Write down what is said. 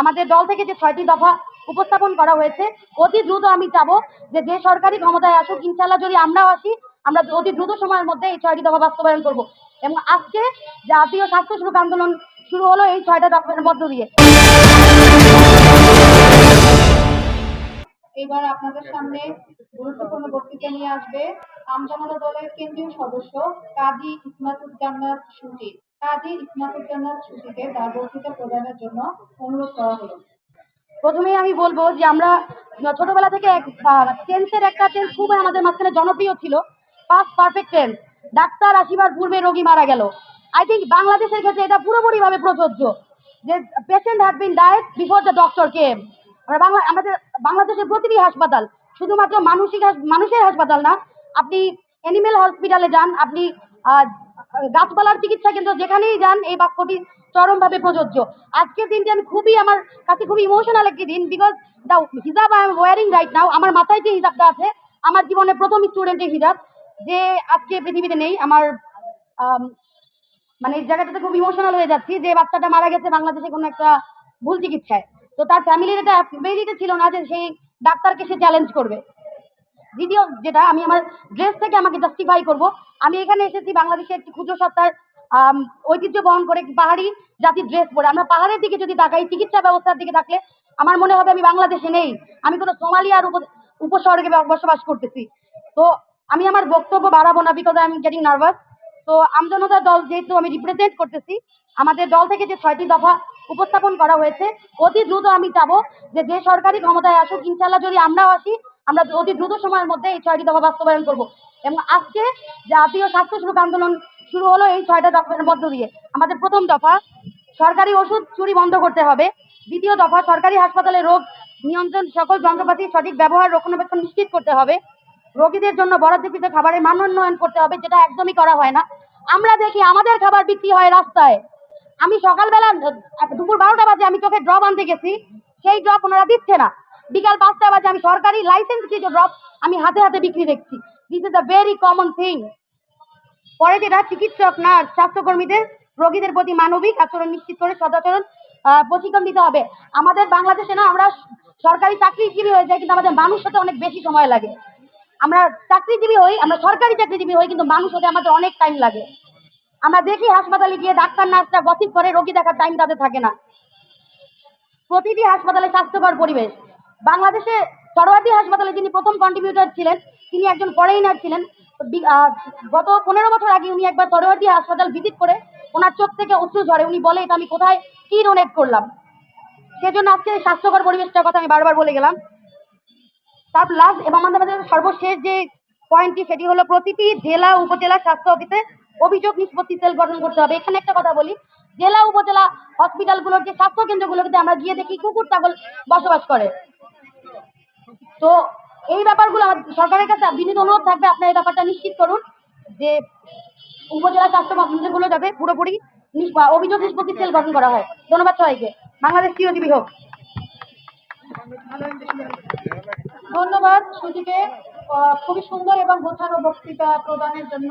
আমাদের দল থেকে যে ছয়টি দফা উপস্থাপন করা হয়েছে, অতি দ্রুত আমি চাবো যে যে সরকারি ক্ষমতায় আসুক ইনশাল্লাহ যদি আমরাও আসি, আমরা অতি দ্রুত সময়ের মধ্যে এই ছয়টি দফা বাস্তবায়ন করব। এবং আজকে জাতীয় স্বাস্থ্য সুরক আন্দোলন শুরু হলো এই ছয়টা দফার মধ্য দিয়ে। এবার আপনাদের সামনে গুরুত্বপূর্ণ বক্তৃতা নিয়ে আসবে আমজনতা দলের কেন্দ্রীয় সদস্য কাজী ইসমাতুজ্জান্নাত সুটি কাজী ইসমাতুজ্জান্নাত সুটিকে তার বক্তৃতা প্রদানের জন্য অনুরোধ করা হলো। প্রথমেই আমি বলব যে আমরা ছোটবেলা থেকে টেন্সের একটা টেন্স খুব আমাদের মাঝখানে জনপ্রিয় ছিল। পাস্ট পারফেক্ট টেন্স ডাক্তার আসিবার পূর্বে রোগী মারা গেল। আই থিঙ্ক বাংলাদেশের ক্ষেত্রে এটা পুরোপুরি ভাবে প্রযোজ্য যে patient had been died before the doctor came আমরা বাংলা, আমাদের বাংলাদেশের প্রতিটি হাসপাতাল শুধুমাত্র মানসিক মানুষের হাসপাতাল না, আপনি অ্যানিমেল হসপিটালে যান, আপনি গাছপালার চিকিৎসা কেন্দ্র যেখানেই যান এই বাক্যটি চরমভাবে প্রযোজ্য। আজকের দিনটি আমি খুবই আমার কাছে খুবই ইমোশনাল একটি দিন because the hijab I am wearing right now আমার মাথায় যে হিজাবটা আছে আমার জীবনে প্রথম স্টুডেন্টের হিজাব যে আজকে পৃথিবীতে নেই আমার আম, মানে এই জায়গাটাতে খুব ইমোশনাল হয়ে যাচ্ছি যে বাচ্চাটা মারা গেছে বাংলাদেশে কোনো একটা ভুল চিকিৎসায়। তো তার ফ্যামিলির এটা বেরিতে ছিল না যে সেই ডাক্তারকে সে চ্যালেঞ্জ করবে। দ্বিতীয় যেটা আমি আমার ড্রেস থেকে আমাকে জাস্টিফাই করব। আমি এখানে এসেছি বাংলাদেশে একটি ক্ষুদ্র সত্তার ঐতিহ্য বহন করে পাহাড়ি জাতির ড্রেস পরে। আমরা পাহাড়ের দিকে যদি তাকাই, চিকিৎসা ব্যবস্থার দিকে থাকলে আমার মনে হবে আমি বাংলাদেশে নেই। আমি কোনো সোমালিয়ার উপ উপস্বর্গে ব- বসবাস করতেছি। তো আমি আমার বক্তব্য বাড়াবো না because I am getting nervous তো আমজনতার দল যেহেতু আমি রিপ্রেজেন্ট করতেছি, আমাদের দল থেকে যে ছয়টি দফা উপস্থাপন করা হয়েছে, অতি দ্রুত আমি চাবো যে যে সরকারি ক্ষমতায় আসুক ইনশাল্লাহ যদি আমরাও আসি আমরা অতি দ্রুত সময়ের মধ্যে এই ছয়টি দফা বাস্তবায়ন করব। এবং আজকে জাতীয় স্বাস্থ্য সুরক্ষা আন্দোলন শুরু হলো এই ছয়টা দফার মধ্য দিয়ে। আমাদের প্রথম দফা, সরকারি ওষুধ চুরি বন্ধ করতে হবে। দ্বিতীয় দফা, সরকারি হাসপাতালে রোগ নিয়ন্ত্রণ, সকল যন্ত্রপাতি সঠিক ব্যবহার, রক্ষণাবেক্ষণ নিশ্চিত করতে হবে। রোগীদের জন্য বরাদ্দকৃত খাবারের মান উন্নয়ন করতে হবে, যেটা একদমই করা হয় না। আমরা দেখি আমাদের খাবার বিক্রি হয় রাস্তায়। আমি সকালবেলা দুপুর বারোটা বাজে আমি চোখে ড্রপ আনতে গেছি, সেই ড্রপ ওনারা দিচ্ছে না। বিকাল পাঁচটা বাজে, আমি সরকারি লাইসেন্স কিছু ড্রপ আমি হাতে হাতে বিক্রি দেখছি। This is a very common thing পরে যেটা, চিকিৎসক নার্স স্বাস্থ্যকর্মীদের, রোগীদের প্রতি মানবিক আচরণ নিশ্চিত করে সদাচরণ প্রশিক্ষণ দিতে হবে। আমাদের বাংলাদেশে না, আমরা সরকারি চাকরিজীবী হয়ে যাই, কিন্তু আমাদের মানুষ হতে অনেক বেশি সময় লাগে। আমরা চাকরিজীবী হই, আমরা সরকারি চাকরিজীবী হই, কিন্তু মানুষ হতে আমাদের অনেক টাইম লাগে। আমরা দেখি হাসপাতালে গিয়ে ডাক্তার, নার্সরা গসিপ করে, রোগী দেখার টাইম তাদের থাকে না। প্রতিটি হাসপাতালে স্বাস্থ্যকর পরিবেশ। বাংলাদেশে সরওয়ার্দী হাসপাতালে যিনি প্রথম কন্ট্রিবিউটর ছিলেন, তিনি একজন ফরেইনার ছিলেন। গত পনেরো বছর আগে উনি একবার সরওয়ার্দী হাসপাতাল ভিজিট করে ওনার চোখ থেকে অশ্রু ঝরে। উনি বলে, এটা আমি কোথায়? কি ডোনেট করলাম? সেজন্য আজকে স্বাস্থ্যকর পরিবেশটার কথা আমি বারবার বলে গেলাম। তার লাস্ট এবং আমাদের আমাদের সর্বশেষ যে পয়েন্টটি সেটি হলো প্রতিটি জেলা উপজেলা স্বাস্থ্য অফিসে অভিযোগ নিষ্পত্তি সেল গঠন করতে হবে। এখানে একটা কথা বলি, জেলা উপজেলা হসপিটালগুলোর যে স্বাস্থ্য কেন্দ্রগুলোতে আমরা গিয়ে দেখি কুকুর, ছাগল বসবাস করে। তো এই ব্যাপারগুলো সরকারের কাছে বিনীত অনুরোধ থাকবে, আপনার এই ব্যাপারটা নিশ্চিত করুন যে উপজেলা স্বাস্থ্য কেন্দ্রগুলো যাতে পুরোপুরি অভিযোগ নিষ্পত্তি সেল গঠন করা হয়। ধন্যবাদ সবাইকে। বাংলাদেশ চিরজীবী হোক। ধন্যবাদ সুজিকে। খুবই সুন্দর এবং গোছানো বক্তৃতা প্রদানের জন্য।